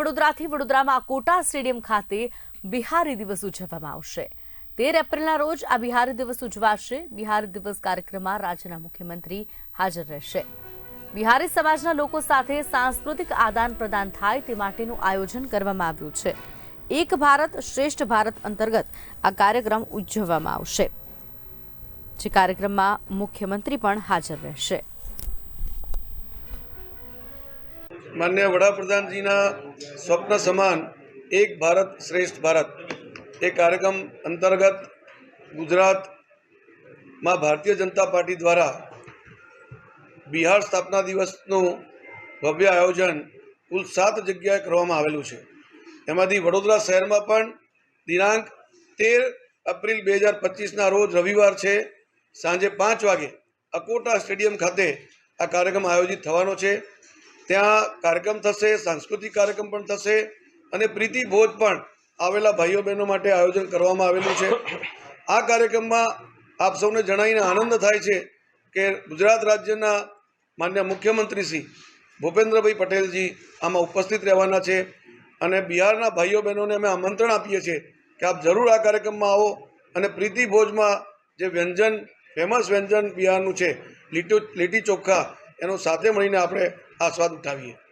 વડોદરાથી વડોદરામાં quota stadium ખાતે બિહારી દિવસ ઉજવવામાં આવશે. તેર એપ્રિલના રોજ આ બિહારી દિવસ ઉજવાશે. બિહારી દિવસ કાર્યક્રમમાં રાજ્યના મુખ્યમંત્રી હાજર રહેશે. બિહારી સમાજના લોકો સાથે સાંસ્કૃતિક આદાન પ્રદાન થાય તે માટેનું આયોજન કરવામાં આવ્યું છે. એક ભારત શ્રેષ્ઠ ભારત અંતર્ગત આ કાર્યક્રમ ઉજવવામાં આવશે. જે કાર્યક્રમમાં મુખ્યમંત્રી પણ હાજર રહેશે. માન્ય વડાપ્રધાનજીના સ્વપ્ન સમાન એક ભારત શ્રેષ્ઠ ભારત. એ કાર્યક્રમ અંતર્ગત ગુજરાતમાં ભારતીય જનતા પાર્ટી દ્વારા બિહાર સ્થાપના દિવસનું ભવ્ય આયોજન કુલ સાત જગ્યાએ કરવામાં આવેલું છે. એમાંથી વડોદરા શહેરમાં પણ દિનાંક તેર એપ્રિલ બે હજાર પચીસના રોજ રવિવાર છે, સાંજે પાંચ વાગે અકોટા સ્ટેડિયમ ખાતે આ કાર્યક્રમ આયોજિત થવાનો છે. ત્યાં કાર્યક્રમ થશે, સાંસ્કૃતિક કાર્યક્રમ પણ થશે અને પ્રીતિ ભોજ પણ આવેલા ભાઈઓ બહેનો માટે આયોજન કરવામાં આવેલું છે. આ કાર્યક્રમમાં આપ સૌને જણાવીને આનંદ થાય છે કે ગુજરાત રાજ્યના માન્ય મુખ્યમંત્રી શ્રી ભૂપેન્દ્રભાઈ પટેલજી આમાં ઉપસ્થિત રહેવાના છે અને બિહારના ભાઈઓ બહેનોને અમે આમંત્રણ આપીએ છીએ કે આપ જરૂર આ કાર્યક્રમમાં આવો અને પ્રીતિ ભોજમાં જે વ્યંજન, ફેમસ વ્યંજન બિહારનું છે, લીટુ, લીટી ચોખ્ખા એનો સાથે મળીને આપણે આસ્વાદ ઉઠાવીએ.